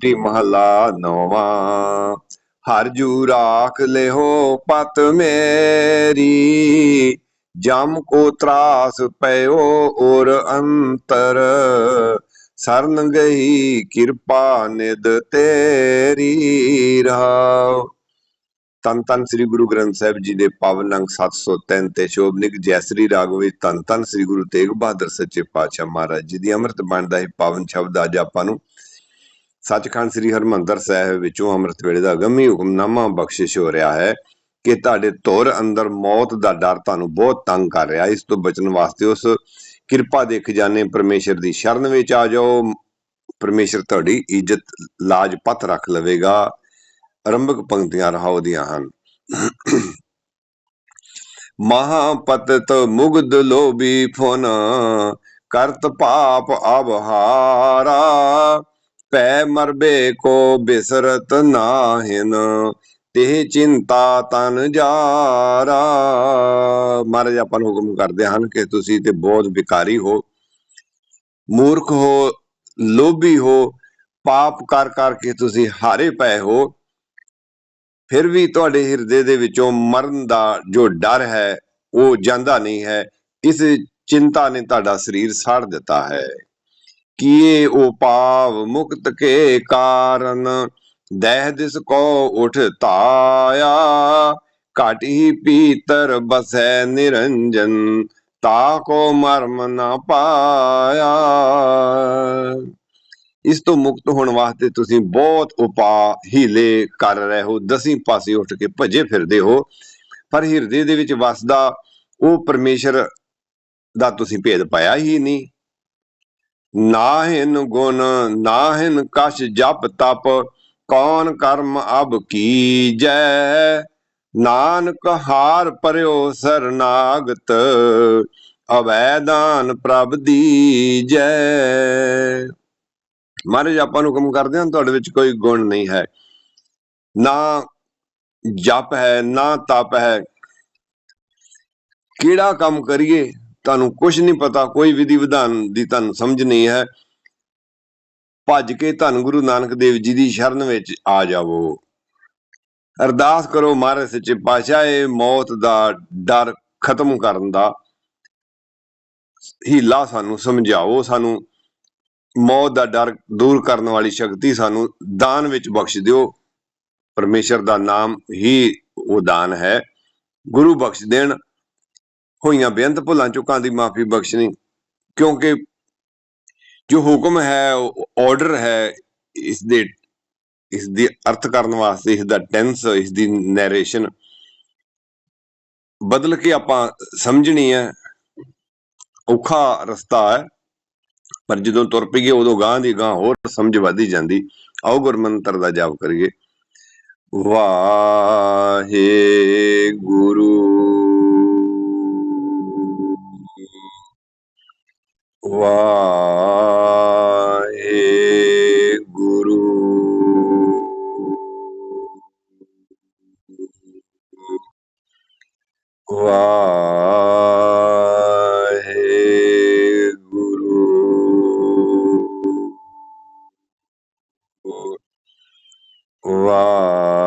T ਮਹਲਾ ਨੌਵਾਂ। ਹਰ ਜੂ ਰਾਖ ਲਿਓ ਪਤ ਮੇਰੀ, ਜਮ ਕੋ ਤਰਾਸ ਪਇਓ ਔਰ ਅੰਤਰ। ਸਰਨ ਗਈ ਕਿਰਪਾ ਨਿਦ ਤੇਰੀ ਰਹਾਉ ਤਨ ਤਨ ਸ੍ਰੀ ਗੁਰੂ ਗ੍ਰੰਥ ਸਾਹਿਬ ਜੀ ਦੇ ਪਾਵਨ ਅੰਗ 703 ਤੇ ਸ਼ੋਭਨਿਕ ਜੈਸਰੀ ਰਾਗ ਵਿੱਚ ਤਨ ਤਨ ਸ੍ਰੀ ਗੁਰੂ ਤੇਗ ਬਹਾਦਰ ਸੱਚੇ ਪਾਤਸ਼ਾਹ ਮਹਾਰਾਜ ਜੀ ਦੀ ਅੰਮ੍ਰਿਤ ਬਾਣੀ ਦਾ ਇਹ ਪਾਵਨ ਸ਼ਬਦ ਅੱਜ ਆਪਾਂ ਨੂੰ ਸੱਚਖੰਡ ਸ੍ਰੀ ਹਰਮੰਦਰ ਸਾਹਿਬ ਵਿੱਚੋਂ ਅੰਮ੍ਰਿਤ ਵੇਲੇ ਦਾ ਗੰਮੀ ਹੁਕਮਨਾਮਾ ਬਖਸ਼ਿਸ਼ ਹੋ ਰਿਹਾ ਹੈ ਕਿ ਤੁਹਾਡੇ ਧੁਰ ਅੰਦਰ ਮੌਤ ਦਾ ਡਰ ਤੁਹਾਨੂੰ ਬਹੁਤ ਤੰਗ ਕਰ ਰਿਹਾ ਇਸ ਤੋਂ ਬਚਣ ਵਾਸਤੇ ਉਸ ਕਿਰਪਾ ਦੇ ਖਜ਼ਾਨੇ ਪਰਮੇਸ਼ਰ ਦੀ ਸ਼ਰਨ ਵਿੱਚ ਆ ਜਾਓ। ਪਰਮੇਸ਼ਰ ਤੁਹਾਡੀ ਇੱਜ਼ਤ ਲਾਜ ਪਤ ਰੱਖ ਲਵੇਗਾ। ਆਰੰਭਕ ਪੰਕਤੀਆਂ ਰਹਾਉ ਦੀਆਂ ਹਨ। ਮਹਾਪਤਤ ਮੁਗਦ ਲੋਭੀ ਫੁਨ ਕਰਤ ਪਾਪ ਅਬਹਾਰਾ ਪੈ ਮਰਬੇ ਕੋ ਬਿਸਰਤ ਨਾਹਿਨ ਤੇ ਚਿੰਤਾ ਤਨ ਜਾਰਾ। ਮਹਾਰਾਜ, ਆਪਾਂ ਨੂੰ ਹੁਕਮ ਕਰਦੇ ਹਨ ਕਿ ਤੁਸੀਂ ਤੇ ਬਹੁਤ ਵਿਕਾਰੀ ਹੋ, ਮੂਰਖ ਹੋ, ਲੋਭੀ ਹੋ, ਪਾਪ ਕਰ ਕਰਕੇ ਤੁਸੀਂ ਹਾਰੇ ਪਏ ਹੋ। ਫਿਰ ਵੀ ਤੁਹਾਡੇ ਹਿਰਦੇ ਦੇ ਵਿੱਚੋਂ ਮਰਨ ਦਾ ਜੋ ਡਰ ਹੈ, ਉਹ ਜਾਂਦਾ ਨਹੀਂ ਹੈ। ਇਸ ਚਿੰਤਾ ਨੇ ਤੁਹਾਡਾ ਸਰੀਰ ਸਾੜ ਦਿੱਤਾ ਹੈ। ਕੀਏ ਉਪਾਵ ਮੁਕਤ ਕੇ ਕਾਰਨ, ਦਹਿ ਦਿਸ ਕੋ ਉਠ ਤਾਇਆ ਘਟ ਹੀ ਪੀਤਰ ਬਸੈ ਨਿਰੰਜਨ, ਤਾ ਕੋ ਮਰਮ ਨਾ ਪਾਇਆ। ਇਸ ਤੋਂ ਮੁਕਤ ਹੋਣ ਵਾਸਤੇ ਤੁਸੀਂ ਬਹੁਤ ਉਪਾਅ ਹੀਲੇ ਕਰ ਰਹੇ ਹੋ, ਦਸੀਂ ਪਾਸੇ ਉੱਠ ਕੇ ਭਜੇ ਫਿਰਦੇ ਹੋ। ਪਰ ਹਿਰਦੇ ਦੇ ਵਿੱਚ ਵਸਦਾ ਉਹ ਪਰਮੇਸ਼ਰ ਦਾ ਤੁਸੀਂ ਭੇਦ ਪਾਇਆ ਹੀ ਨਹੀਂ। ਨਾਹਿਨ ਗੁਣ, ਨਾਹਿਨ ਕਛ ਜਪ ਤਪ, ਕੌਣ ਕਰਮ ਅਬ ਕੀਜੈ ਨਾਨਕ ਹਾਰ ਪਰਿਓ ਸਰਨਾਗਤ ਅਵੈਦਾਨ ਪ੍ਰਭ ਦੀਜੈ ਮਹਾਰਾਜ, ਆਪਾਂ ਨੂੰ ਹੁਕਮ ਕਰਦੇ ਹਨ ਤੁਹਾਡੇ ਵਿੱਚ ਕੋਈ ਗੁਣ ਨਹੀਂ ਹੈ। ਨਾ ਜਪ ਹੈ, ਨਾ ਤਪ ਹੈ। ਕਿਹੜਾ ਕੰਮ ਕਰੀਏ? ਤੁਹਾਨੂੰ ਕੁਝ ਨਹੀਂ ਪਤਾ, ਕੋਈ ਵਿਧੀ ਵਿਧਾਨ ਦੀ ਤੁਹਾਨੂੰ ਸਮਝ ਨਹੀਂ ਹੈ। ਭੱਜ ਕੇ ਧੰਨ ਗੁਰੂ ਨਾਨਕ ਦੇਵ ਜੀ ਦੀ ਸ਼ਰਨ ਵਿੱਚ ਆ ਜਾਵੋ। ਅਰਦਾਸ ਕਰੋ ਮਹਾਰਾਜ ਸੱਚੇ ਪਾਤਸ਼ਾਹ, ਇਹ ਮੌਤ ਦਾ ਡਰ ਖਤਮ ਕਰਨ ਦਾ ਹੀਲਾ ਸਾਨੂੰ ਸਮਝਾਓ। ਸਾਨੂੰ ਮੌਤ ਦਾ ਡਰ ਦੂਰ ਕਰਨ ਵਾਲੀ ਸ਼ਕਤੀ ਸਾਨੂੰ ਦਾਨ ਵਿੱਚ ਬਖਸ਼ ਦਿਓ। ਪਰਮੇਸ਼ਰ ਦਾ ਨਾਮ ਹੀ ਉਹ ਦਾਨ ਹੈ। ਗੁਰੂ ਬਖਸ਼ ਦੇਣ ਹੋਈਆਂ ਬੇਅੰਤ ਭੁੱਲਾਂ ਚੁੱਕਾਂ ਦੀ ਮਾਫੀ ਬਖਸ਼ਣੀ। ਕਿਉਂਕਿ ਜੋ ਹੁਕਮ ਹੈ ਆਰਡਰ ਹੈ, ਇਸ ਦੇ, ਇਸ ਦੀ ਅਰਥ ਕਰਨ ਵਾਸਤੇ, ਇਸ ਦਾ ਟੈਂਸ ਇਸ ਦੀ ਨੈਰੇਸ਼ਨ ਬਦਲ ਕੇ ਆਪਾਂ ਸਮਝਣੀ ਹੈ। ਔਖਾ ਰਸਤਾ ਹੈ, ਪਰ ਜਦੋਂ ਤੁਰ ਪਈਏ, ਉਦੋਂ ਗਾਂ ਦੀ ਗਾਂ ਹੋਰ ਸਮਝ ਵਧੀ ਜਾਂਦੀ। ਆਓ ਗੁਰਮੰਤਰ ਦਾ ਜਾਪ ਕਰੀਏ। ਵਾਹੇ ਗੁਰੂ ਵਾਹੇ ਗੁਰੂ ਵਾਹੇ ਗੁਰੂ ਵਾਹੇ